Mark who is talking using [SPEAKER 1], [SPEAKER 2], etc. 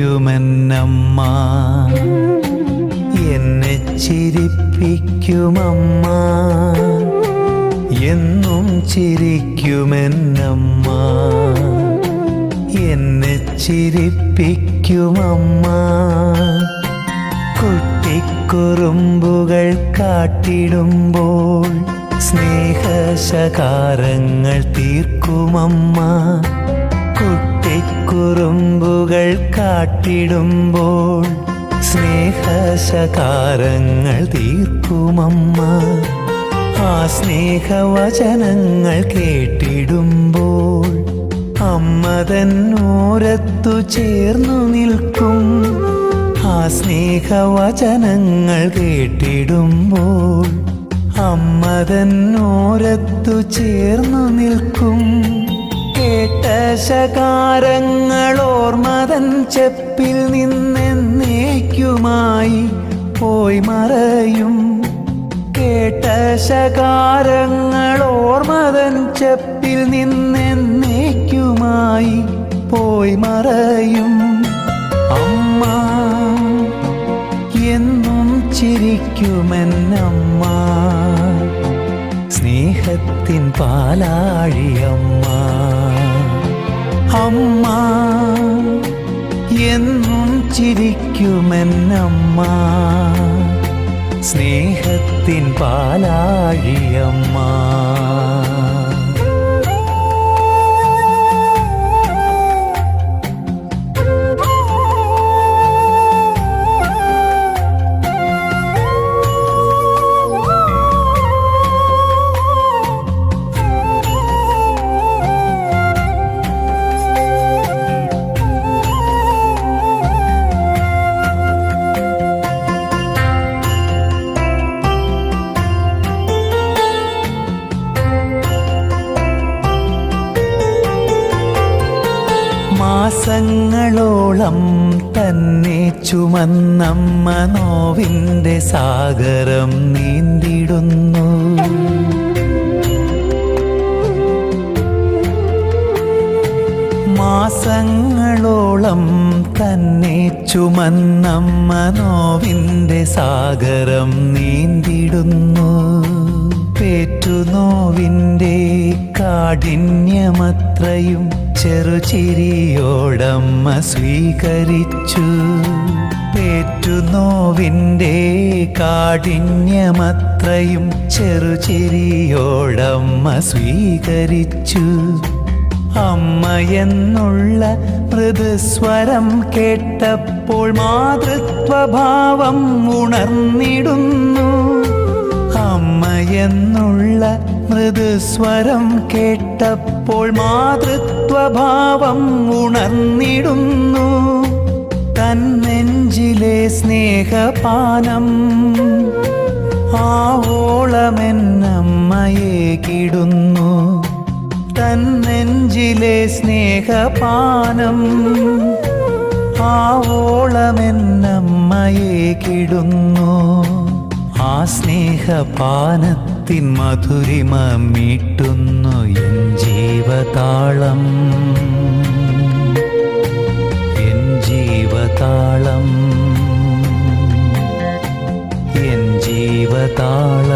[SPEAKER 1] ചിരിക്കുമെന്നമ്മ എന്നെ ചിരിപ്പിക്കുമമ്മ. എന്നും ചിരിക്കുമെന്നമ്മ. എന്നെ ചിരിപ്പിക്കുമമ്മ. കുട്ടിക്കുറുമ്പുകൾ കാട്ടിടുമ്പോൾ സ്നേഹശകാരങ്ങൾ തീർക്കുമമ്മ. കുട്ടിക്കുറുമ്പുകൾ കാട്ടിടുമ്പോൾ സ്നേഹശകാരങ്ങൾ തീർക്കുമമ്മ. ആ സ്നേഹവചനങ്ങൾ കേട്ടിടുമ്പോൾ അമ്മ തന്നോരത്തു ചേർന്നു നിൽക്കും. ആ സ്നേഹവചനങ്ങൾ കേട്ടിടുമ്പോൾ അമ്മ തന്നോരത്തു ചേർന്നു നിൽക്കും. കേട്ട ശകാരങ്ങളോർ മതൻ ചെപ്പിൽ നിന്നെന്നേക്കുമായി പോയി മറയും. കേട്ട ശകാരങ്ങളോർ മതൻ ചെപ്പിൽ നിന്നെന്നേക്കുമായി പോയി മറയും. അമ്മ എന്നും ചിരിക്കുമെന്നമ്മ. സ്നേഹത്തിൻ പാലാഴിയമ്മ. അമ്മ എന്നും ചിരിക്കുമെന്നമ്മ. സ്നേഹത്തിൻ പാലാഴിയമ്മ. മാസങ്ങളോളം തന്നെ ചുമന്നമ്മ നോവിന്റെ സാഗരം നീന്തിടുന്നു. മാസങ്ങളോളം തന്നെ ചുമന്നമ്മ നോവിന്റെ സാഗരം നീന്തിടുന്നു. പേറ്റുനോവിന്റെ കാഠിന്യമത്രയും ചെറുചിരിയോടമ്മ സ്വീകരിച്ചു. പേറ്റുനോവിന്റെ കാഠിന്യമത്രയും ചെറുചിരിയോടമ്മ സ്വീകരിച്ചു. അമ്മ എന്നുള്ള മൃദുസ്വരം കേട്ടപ്പോൾ മാതൃത്വഭാവം ഉണർന്നിടുന്നു. അമ്മ എന്നുള്ള മൃദുസ്വരം കേട്ടപ്പോൾ മാതൃത്വഭാവം ഉണർന്നിടുന്നു. തന്നെഞ്ചിലെ സ്നേഹപാനം ആവോളമെന്നമ്മയെ കിടുന്നു. തന്നെഞ്ചിലെ സ്നേഹപാനം ആവോളമെന്നമ്മയെ കിടുന്നു. സ്നേഹപാനത്തിൻ മധുരിമ മീട്ടുന്നു എൻ ജീവതാളം. എൻ ജീവതാളം. എൻ ജീവതാളം.